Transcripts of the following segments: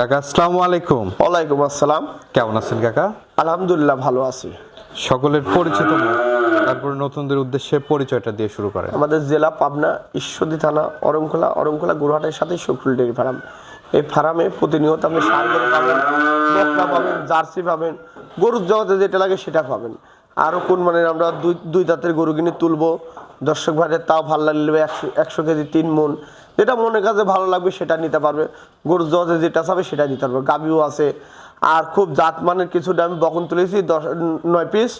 কাকা আসসালামু আলাইকুম। ওয়ালাইকুম আসসালাম। কেমন আছেন কাকা? আলহামদুলিল্লাহ ভালো আছি। সকলের পরিচিত তারপরে নতুনদের উদ্দেশ্যে পরিচয়টা দিয়ে শুরু করেন। আমাদের জেলা পাবনা ঈশ্বরদী থানা অরংখোলা অরংখোলা গুরহাটের সাথে শকুল ডেয়ারি ফার্ম। এই ফার্মে প্রতিনিয়ত আপনি সার পাবেন বকনা পাবেন জার্সি পাবেন গরুর জগতে যেটা লাগে সেটা পাবেন। আরও কোন মানে আমরা দুই দুই দাঁতের গরু কিনে তুলবো দর্শক ভাইয়ের তাও ভালো লাগলে একশো একশো কেজি তিন মন যেটা মনের কাছে ভালো লাগবে সেটা নিতে পারবে। গরুর জগতে যেটা চাবে সেটা নিতে পারবে। গাবিও আছে। আর খুব জাত মানের কিছুটা আমি বকন তুলেছি দশ নয় পিস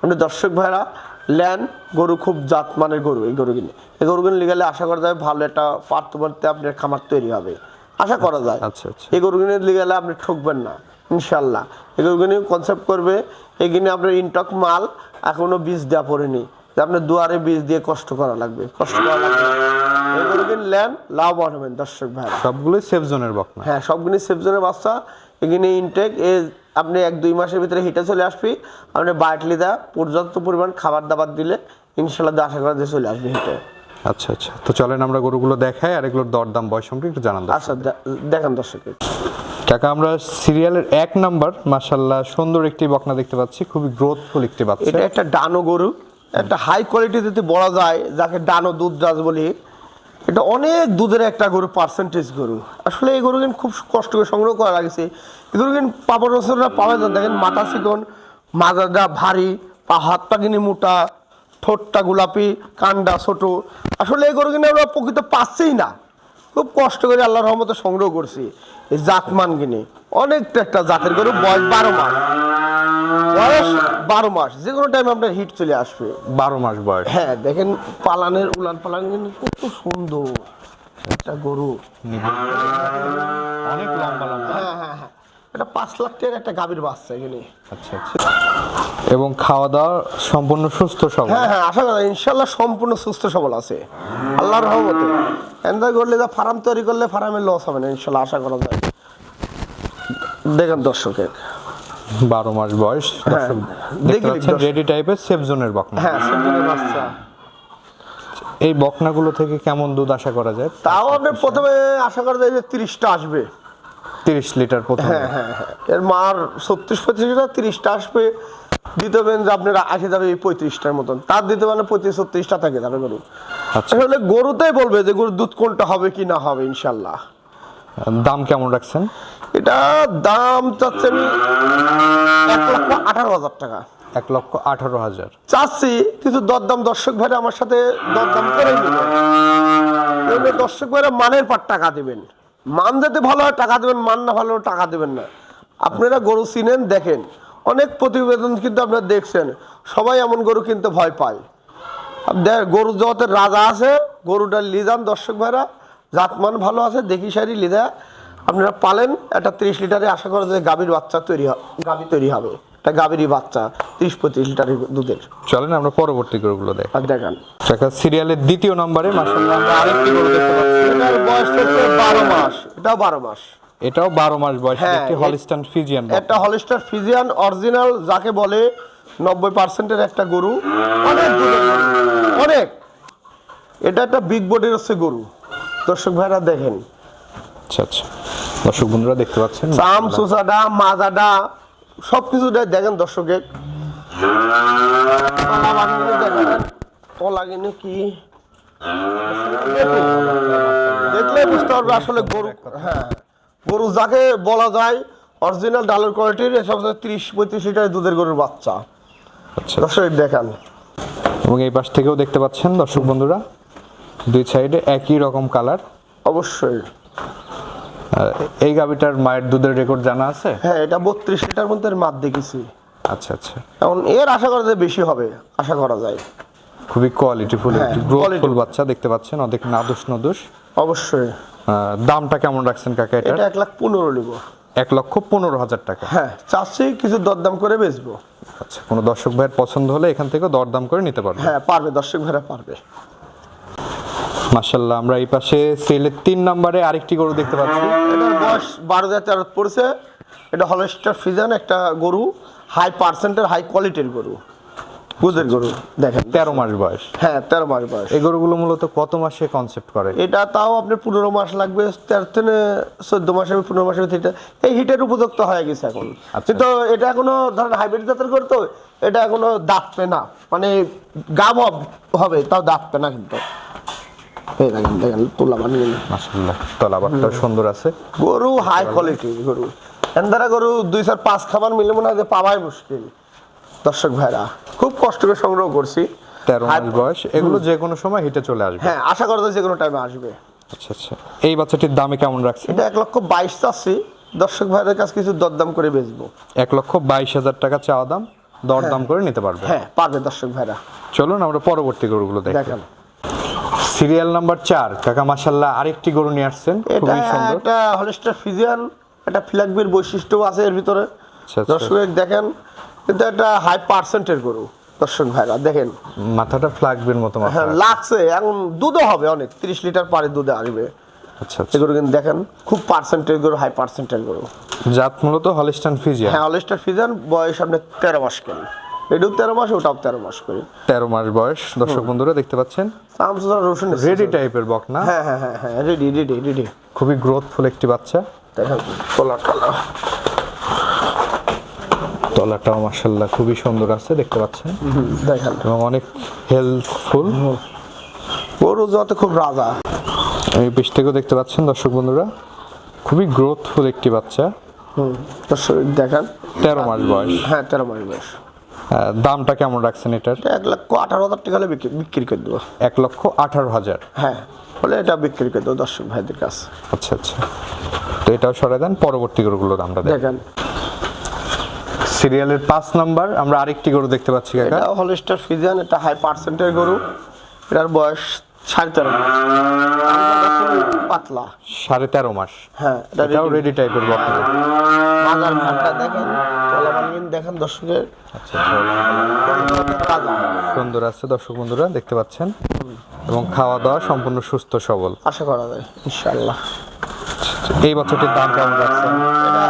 মানে দর্শক ভাইরা ল্যান গরু খুব জাত মানের গরু এই গরু কিনে। এই গরু কিনে গেলে আশা করা যায় ভালো একটা পার্থবর্তে আপনার খামার তৈরি হবে। আশা করা যায়। আচ্ছা, আচ্ছা। এই গরু কিনে গেলে আপনি ঠকবেন না ইনশাল্লাহ এই গরু কিনে কনসেপ্ট করবে এই কিনে আপনার ইনটক মাল এখনও বীজ দেওয়া পড়েনি। যে আপনার দুয়ারে বীজ দিয়ে কষ্ট করা লাগবে কষ্ট করা লাগবে না। এই গরু কিনে লাভবান হবেন দর্শক ভাইরা সবগুলোই সেফ জোনের বকনা। হ্যাঁ সবগুলি সেফজনের বাচ্চা এখানে ইনটেক এ আপনি এক দুই মাসের ভিতরে হিটে চলে আসবি। আপনি বাটলি দা পর্যাপ্ত পরিমাণ খাবার দাবার দিলে ইনশাল্লাহ আশা করা যে চলে আসবে হিটে আচ্ছা আচ্ছা। তো চলেন আমরা গরুগুলো দেখাই আর এগুলোর দরদাম বয়স সম্পর্কে একটু জানান আচ্ছা দেখেন দর্শকের কাকা আমরা সিরিয়ালের এক নাম্বার মাশাল্লাহ সুন্দর একটি বকনা দেখতে পাচ্ছি খুবই গ্রোথফুল একটি বাচ্চা। এটা একটা ডানো গরু একটা হাই কোয়ালিটি যদি বলা যায় যাকে ডানো দুধ রাজ বলি এটা অনেক দুধের একটা গরু পার্সেন্টেজ গরু। আসলে এই গরু কিন্তু খুব কষ্ট করে সংগ্রহ করা লাগছে। এই গরু কিন্তু পাপড় রসনরা পাওয়া যায়। দেখেন মাথা চিকন মাজাটা ভারী, পা হাত পা কিনি মোটা, ঠোঁটটা গোলাপি কান্ডা ছোট। আসলে এই গরু কিন্তু আমরা প্রকৃত পাচ্ছেই না। খুব কষ্ট করে আল্লাহর রহমতে সংগ্রহ করছি। এই জাতমান কিনে অনেকটা একটা জাতের গরু, বয়স বারো মাস। বয়স বারো মাস যে কোনো টাইম আপনার হিট চলে আসবে। বারো মাস বয়স। হ্যাঁ দেখেন পালানের উলান পালান কিন্তু কত সুন্দর। একটা গরু। অনেক লম্বা লম্বা। হ্যাঁ হ্যাঁ হ্যাঁ। এটা পাঁচ লাখ টাকার একটা গাভীর বাচ্চা এখানে। আচ্ছা আচ্ছা। এবং খাওয়া দাওয়া সম্পূর্ণ সুস্থ সবল। হ্যাঁ হ্যাঁ আশা করা ইনশাল্লাহ সম্পূর্ণ সুস্থ সবল আছে। আল্লাহর রহমতে। এনজয় করলে যা ফার্ম তৈরি করলে ফার্মে লস হবে না ইনশাল্লাহ আশা করা যায়। দেখেন দর্শকের। বারো মাস বয়স। হ্যাঁ, দেখতে পাচ্ছেন রেডি টাইপের সেফ জোনের বকনা। হ্যাঁ বাচ্চা। এই বকনাগুলো থেকে কেমন দুধ আশা করা যায়? তাও আপনি প্রথমে আশা করা যায় যে তিরিশটা আসবে। তিরিশ লিটার প্রথম। হ্যাঁ হ্যাঁ হ্যাঁ। এর মার ছত্রিশ তিরিশটা আসবে। দিতে পারেন যে আপনার আসে যাবে এই পঁয়ত্রিশটার মতন। তার দিতে পারেন পঁয়ত্রিশ ছত্রিশটা থাকে গরু। আচ্ছা। আসলে গরুতেই বলবে যে গরুর দুধ কোনটা হবে কি না হবে ইনশাল্লাহ। দাম কেমন রাখছেন? এটা দাম চাচ্ছে আমি এক লক্ষ আঠারো হাজার টাকা। এক লক্ষ আঠারো হাজার। চাচ্ছি কিছু দরদাম দর্শক ভাইরা আমার সাথে দরদাম করে নেবে। এগুলো দর্শক ভাইরা মানের পার টাকা দেবেন। মান যাতে ভালো হয় টাকা দেবেন মান না ভালো টাকা দেবেন না। আপনারা গরু চিনেন দেখেন। অনেক প্রতিবেদন কিন্তু আপনারা দেখছেন। সবাই এমন গরু কিনতে ভয় পায়। গরু জগতের রাজা আছে গরুটা লিজান দর্শক ভাইরা জাতমান ভালো আছে দেখি সারি লিজা। আপনারা পালেন একটা তিরিশ লিটারে আশা করা যায় গাভীর বাচ্চা তৈরি হবে গাভী তৈরি হবে। একটা গাভীরই বাচ্চা তিরিশ পঁয়ত্রিশ লিটারের দুধের। চলেন আমরা পরবর্তী গরুগুলো দেখ। আর দেখান। টাকা সিরিয়ালের দ্বিতীয় নম্বরে আরেকটি গরু দেখতে পাচ্ছি। এটার বয়স হচ্ছে বারো মাস। এটাও বারো মাস। এটাও বারো মাস বয়স। হ্যাঁ, একটি হলিস্টান ফিজিয়ান একটা হলিস্টার ফিজিয়ান অরিজিনাল যাকে বলে নব্বই পার্সেন্টের একটা গরু। অনেক অনেক। এটা একটা বিগ বডির হচ্ছে গরু। দর্শক ভাইরা দেখেন। আচ্ছা আচ্ছা। দর্শক বন্ধুরা দেখতে পাচ্ছেন? চাম সুসাডা মাজাডা সব কিছু দেখেন দর্শকের। কিনে কি? দেখলে বুঝতে পারবে আসলে গরু হ্যাঁ। গরু যাকে বলা যায় অরিজিনাল ডালের কোয়ালিটির এসব তিরিশ পঁয়ত্রিশ লিটার দুধের গরুর বাচ্চা। আচ্ছা। দর্শক দেখান। এবং এই পাশ থেকেও দেখতে পাচ্ছেন দর্শক বন্ধুরা দুই সাইডে একই রকম কালার অবশ্যই। এই গাবিটার মায়ের দুধের রেকর্ড জানা আছে? হ্যাঁ এটা বত্রিশ লিটার মধ্যে মাপ দেখেছি। আচ্ছা আচ্ছা। এখন এর আশা করা যায় বেশি হবে আশা করা যায়। খুবই কোয়ালিটিফুল হ্যাঁ, একটি গ্রোথফুল। বাচ্চা দেখতে পাচ্ছেন অনেক নাদুস নদুস। অবশ্যই। দামটা কেমন রাখছেন কাকা এটার? এটা এক লাখ পনেরো নিব। এক লক্ষ পনেরো হাজার টাকা। হ্যাঁ চাচ্ছি কিছু দরদাম করে বেচবো। আচ্ছা কোনো দর্শক ভাইয়ের পছন্দ হলে এখান থেকে দরদাম করে নিতে পারবে। হ্যাঁ পারবে দর্শক ভাইরা পারবে। মার্শাল্লাহ আমরা এই পাশে সেলের তিন নম্বরে আরেকটি গরু দেখতে পাচ্ছি। এটার বয়স বারো হাজার তেরো পড়েছে। এটা হলস্টার ফিজান একটা গরু হাই পার্সেন্টের হাই কোয়ালিটির গরু। দুধের গরু? দেখেন। তেরো মাস বয়স। হ্যাঁ তেরো মাস বয়স। এই গরুগুলো মূলত কত মাসে কনসেপ্ট করে? এটা তাও আপনি পনেরো মাস লাগবে তেরো থেকে চোদ্দ মাসে পনেরো মাসের ভিতরে এটা- এই হিটের উপযুক্ত হয়ে গেছে এখন। আচ্ছা। কিন্তু এটা এখনও ধরেন হাইব্রিড জাতের গরু তো এটা এখনও দাঁতবে না। মানে গাব হবে তাও দাঁতবে না কিন্তু। এই দেখেন দেখেন তুলা বানিয়ে মাসাল্লাহ তলাবারটা সুন্দর আছে। গরু হাই কোয়ালিটি গরু। এন্দারা গরু দুই চার পাঁচ খাবার মিলে মনে হয় যে পাওয়াই মুশকিল। দর্শক ভাইরা খুব কষ্ট করে সংগ্রহ করছি। তেরো মাস বয়স এগুলো যে কোনো সময় হিটে চলে আসবে। হ্যাঁ আশা করা যায় যে কোনো টাইমে আসবে। আচ্ছা আচ্ছা। এই বাচ্চাটির দামে কেমন রাখছে? এটা এক লক্ষ বাইশ চাচ্ছি। দর্শক ভাইদের কাছে কিছু দরদাম করে বেচবো। এক লক্ষ বাইশ হাজার টাকা চাওয়া দাম দরদাম করে নিতে পারবে। হ্যাঁ পারবে দর্শক ভাইরা। চলুন আমরা পরবর্তী গরুগুলো দেখি। সিরিয়াল নাম্বার চার। কাকা মাসাল্লাহ আরেকটি গরু নিয়ে আসছেন। এটা খুবই সুন্দর। একটা হলিস্টার ফিজিয়ান একটা ফ্ল্যাগবির বৈশিষ্ট্য আছে এর ভিতরে। আচ্ছা, আচ্ছা। দর্শক দেখেন কিন্তু একটা হাই পার্সেন্টের গরু। দর্শক ভাইরা দেখেন। মাথাটা ফ্ল্যাগবির মতো মাথা। হ্যাঁ লাগছে এখন দুধও হবে অনেক তিরিশ লিটার পারে দুধে আসবে। আচ্ছা আচ্ছা। এগুলো কিন্তু দেখেন খুব পার্সেন্টের গরু হাই পার্সেন্টের গরু। জাত মূলত হলিস্টান ফিজিয়া হ্যাঁ হলিস্টার ফিজিয়ান বয়স আপনি তেরো মাস কেন এটাও তেরো মাস ওটাও তেরো মাস করে। তেরো মাস বয়স। দর্শক বন্ধুরা দেখতে পাচ্ছেন? আমসুদা রসুন রেডি টাইপের বক না? হ্যাঁ হ্যাঁ হ্যাঁ হ্যাঁ রেডি রেডি রেডি খুবই গ্রোথফুল একটি বাচ্চা। দেখেন কলা টলা। তলাটাও মাসাল্লাহ খুবই সুন্দর আছে দেখতে পাচ্ছেন? দেখেন। এবং অনেক হেল্পফুল গরু যত খুব রাজা। এই পিস থেকেও দেখতে পাচ্ছেন দর্শক বন্ধুরা? খুবই গ্রোথফুল একটি বাচ্চা। হুম দর্শক দেখেন। তেরো মাস বয়স। হ্যাঁ তেরো মাস বয়স। দামটা কেমন রাখছেন এটার? এটা এক লক্ষ আঠারো হাজার টাকা হলে বিক্রি করে দেবো। এক লক্ষ আঠারো হাজার? হ্যাঁ বলে এটা বিক্রি করে দেবো দর্শক ভাইদের কাছে। আচ্ছা আচ্ছা। তো এটাও সরাই দেন পরবর্তী গরুগুলোর দামটা দেখেন। সিরিয়ালের পাঁচ নাম্বার আমরা আরেকটি গরু দেখতে পাচ্ছি এটা হলিস্টার ফিজিয়ান এটা হাই পার্সেন্টের গরু। এটার বয়স সাড়ে তেরো মাস। পাতলা। সাড়ে তেরো মাস। হ্যাঁ এটাও রেডি টাইপের বাজার ঘাটটা দেখেন দেখেন দর্শকের আচ্ছা সুন্দর। আছে দর্শক বন্ধুরা দেখতে পাচ্ছেন? এবং খাওয়া দাওয়া সম্পূর্ণ সুস্থ সবল। আশা করা যায় ইনশাল্লাহ এই বছরটির দাম কেমন রাখছেন এটা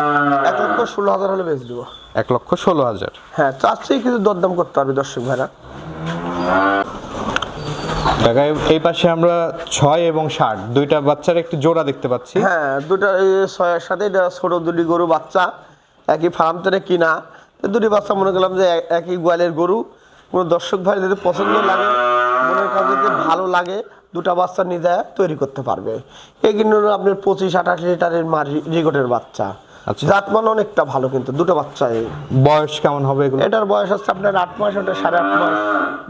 এক লক্ষ ষোলো হাজার হলে বেচ দেবো। এক লক্ষ ষোলো হাজার। হ্যাঁ চাচ্ছি কিছু দরদাম করতে পারবে দর্শক ভাইরা। টাকায় এই পাশে আমরা ছয় এবং ষাট, দুইটা বাচ্চার একটি জোড়া দেখতে পাচ্ছি। হ্যাঁ দুটা ছয়ের সাথে এটা ছোট দুটি গরু, বাচ্চা, একই ফার্ম থেকে কিনা। দুটি বাচ্চা মনে করলাম যে একই গোয়ালের গরু। কোনো দর্শক ভাই, যদি পছন্দ লাগে, মনের কাছে ভালো লাগে, দুটা বাচ্চা নিজে তৈরি করতে পারবে। এই কিন্তু আপনার পঁচিশ, আঠাশ লিটারের মার রিগটের বাচ্চা। আচ্ছা। জাতমান অনেকটা ভালো কিন্তু দুটো বাচ্চা বয়স কেমন হবে এগুলো? এটার বয়স হচ্ছে আপনার আট মাস ওটা সাড়ে আট মাস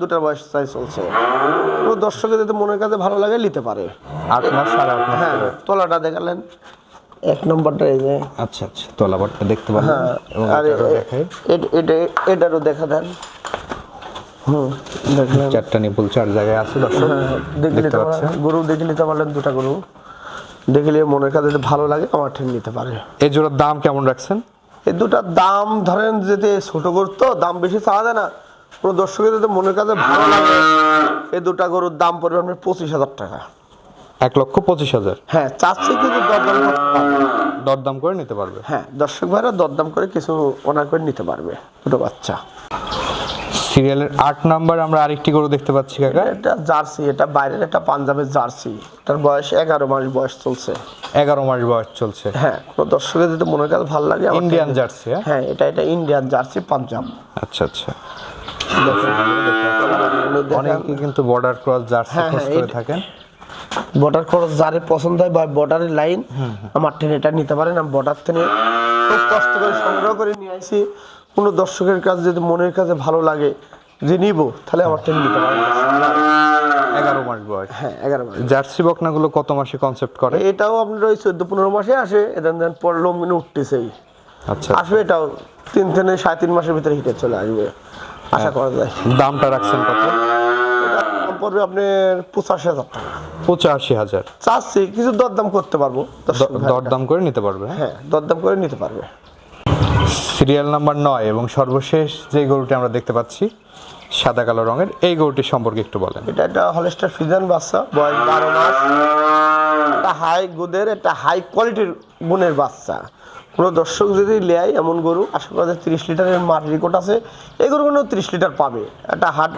দুটার বয়স চাই চলছে। কোনো দর্শকের যদি মনের কাছে ভালো লাগে নিতে পারে। আট মাস সাড়ে আট মাস হ্যাঁ। তলাটা দেখালেন। এক নম্বরটা এই যে। আচ্ছা আচ্ছা তলাবারটা দেখতে পাবেন। হ্যাঁ আর এটা এটারও দেখা দেন। হুম চারটা নিপুল চার জায়গায় আছে দর্শক। হ্যাঁ, দেখে দেখতে নিতে পাচ্ছেন। গরু দেখে নিতে পারলেন দুটা গরু। দেখলে মনের কাছে যদি ভালো লাগে আমার ঠিক নিতে পারে। এই জোড়ার দাম কেমন রাখছেন? এই দুটার দাম ধরেন যদি ছোট গরু তো দাম বেশি চাওয়া যায় না কোনো দর্শকের যদি মনের কাছে ভালো লাগে এই দুটা গরুর দাম পড়বে আপনার পঁচিশ হাজার টাকা। এক লক্ষ পঁচিশ হাজার? হ্যাঁ চাচ্ছি কিন্তু দরদাম দরদাম করে নিতে পারবে? হ্যাঁ দর্শক ভাইরা দরদাম করে কিছু ওনার করে নিতে পারবে দুটো বাচ্চা। সিরিয়ালের আট নাম্বার আমরা আরেকটি গরু দেখতে পাচ্ছি কাকা। এটা জার্সি এটা বাইরের একটা পাঞ্জাবের জার্সি। এটার বয়স এগারো মাস বয়স চলছে। এগারো মাস বয়স চলছে। হ্যাঁ কোনো দর্শকের যদি মনের কাছে ভালো লাগে ইন্ডিয়ান জার্সি হ্যাঁ? হ্যাঁ এটা এটা ইন্ডিয়ান জার্সি পাঞ্জাব। আচ্ছা আচ্ছা। অনেকে কিন্তু বর্ডার ক্রস জার্সি হ্যাঁ, হ্যাঁ, করে থাকেন। বর্ডার ক্রস যারে পছন্দ হয় বা বর্ডারের লাইন আমার ট্রেন এটা নিতে পারেন। আমি বর্ডার থেকে খুব কষ্ট করে সংগ্রহ করে নিয়ে আসি। কোনো দর্শকের কাছে যদি মনের কাছে ভালো লাগে যে নিব তাহলে আমার ট্রেন নিতে পারেন এগারো মাস বয়স। হ্যাঁ এগারো মাস। জার্সি বকনাগুলো কত মাসে কনসেপ্ট করে? এটাও আপনার ওই চোদ্দ পনেরো মাসে আসে এটা দেন পর লম্বিনে উঠতেছেই আচ্ছা। আসবে এটাও তিন থেকে সাড়ে তিন মাসের ভিতরে হিটে চলে আসবে। আশা করা যায়। দামটা রাখছেন কত? পড়বে আপনার পঁচাশি হাজার টাকা। পঁচাশি হাজার। চাচ্ছি কিছু দরদাম করতে পারব দরদাম করে নিতে পারবে হ্যাঁ দরদাম করে নিতে পারবে। সিরিয়াল নাম্বার নয় এবং সর্বশেষ যে গরুটি আমরা দেখতে পাচ্ছি, সাদা কালো রঙের, এই গরুটি সম্পর্কে একটু বলেন। এটা একটা হলেস্টার ফিজান বাচ্চা, বয়স বারো মাস। একটা হাই গোদের, একটা হাই কোয়ালিটির গুণের বাচ্চা। কোনো দর্শক যদি নেয় এমন গরু, আশা করা যায় তিরিশ লিটারের মার রেকর্ড আছে, এই গরুগুলো তিরিশ লিটার পাবে। একটা হাট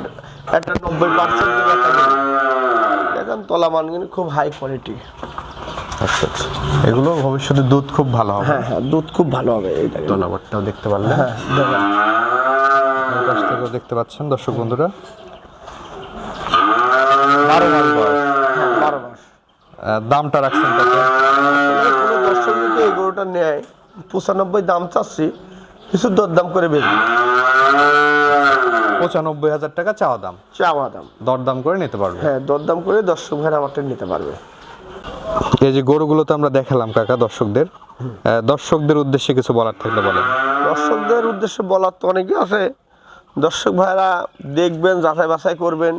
একটা নব্বই পার্সেন্ট দেখেন তলা কিন্তু খুব হাই কোয়ালিটি আচ্ছা আচ্ছা। এগুলো ভবিষ্যতে দুধ খুব ভালো হবে। হ্যাঁ হ্যাঁ দুধ খুব ভালো হবে এই তলাবারটাও দেখতে পারলেন। হ্যাঁ পাশ থেকেও দেখতে পাচ্ছেন দর্শক বন্ধুরা। বারো মাস বয়স। হ্যাঁ বারো মাস। দামটা রাখছেন কত? দর্শক যদি এই গরুটা নেয়। পঁচানব্বই দাম চাচ্ছি কিছু দরদাম করে বেশি পঁচানব্বই হাজার টাকা চাওয়া দাম। চাওয়া দাম। দরদাম করে নিতে পারবে। হ্যাঁ দরদাম করে দর্শক ভাইরা আমারটা নিতে পারবে। এই যে গরুগুলো তো আমরা দেখালাম কাকা দর্শকদের দর্শকদের উদ্দেশ্যে কিছু বলার থাকলে বলেন। দর্শকদের উদ্দেশ্যে বলার তো অনেকই আছে। দর্শক ভাইরা দেখবেন যাচাই বাছাই করবেন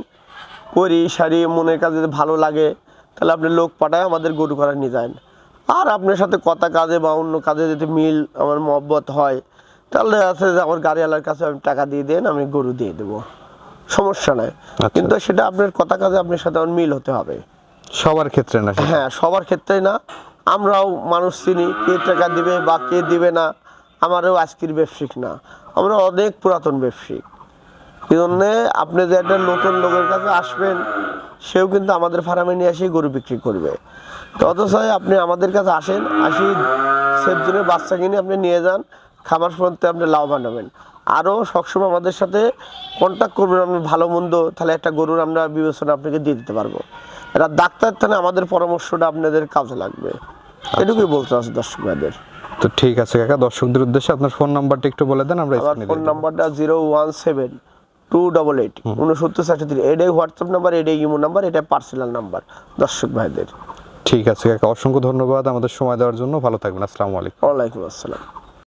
করি সারি মনের কাছে যদি ভালো লাগে তাহলে আপনি লোক পাঠায় আমাদের গরু করা নিয়ে যান। আর আপনার সাথে কথা কাজে বা অন্য কাজে যদি মিল আমার মহব্বত হয় তাহলে আছে যে আমার গাড়িওয়ালার কাছে আমি টাকা দিয়ে দেন আমি গরু দিয়ে দেবো। সমস্যা নাই। কিন্তু সেটা আপনার কথা কাজে আপনার সাথে আমার মিল হতে হবে। সবার ক্ষেত্রে না হ্যাঁ সবার ক্ষেত্রে না। আমরাও মানুষ চিনি, কে টাকা দিবে বা কে দিবে না, আমারও আজকের ব্যবসায়িক না। আমরা অনেক পুরাতন ব্যবসায়িক। এই জন্যে আপনি যে একটা নতুন লোকের কাছে আসবেন, সেও কিন্তু আমাদের ফার্মে নিয়ে এসে গরু বিক্রি করবে। তো অথচ আপনি আমাদের কাছে আসেন, আসি সেফজনের বাচ্চা কিনে আপনি নিয়ে যান খাবার পর্যন্ত আপনি লাভবান হবেন। আরও সবসময় আমাদের সাথে কন্ট্যাক্ট করবেন আপনি ভালো মন্দ তাহলে একটা গরুর আমরা বিবেচনা আপনাকে দিয়ে দিতে পারব। এটা ডাক্তার তাহলে আমাদের পরামর্শটা আপনাদের কাজে লাগবে। এটুকুই বলতে আছে দর্শক ভাইদের তো ঠিক আছে কাকা দর্শকদের উদ্দেশ্যে আপনার ফোন নাম্বারটা একটু বলে দেন আমরা আমার ফোন নাম্বারটা zero one seven two double eight উনসত্তর ষাট থ্রি এটাই হোয়াটসঅ্যাপ নাম্বার এটাই ইমো নাম্বার এটা পার্সোনাল নাম্বার দর্শক ভাইদের। ঠিক আছে কাকা অসংখ্য ধন্যবাদ আমাদের সময় দেওয়ার জন্য। ভালো থাকবেন আসসালামু আলাইকুম। ওয়ালাইকুম আসসালাম।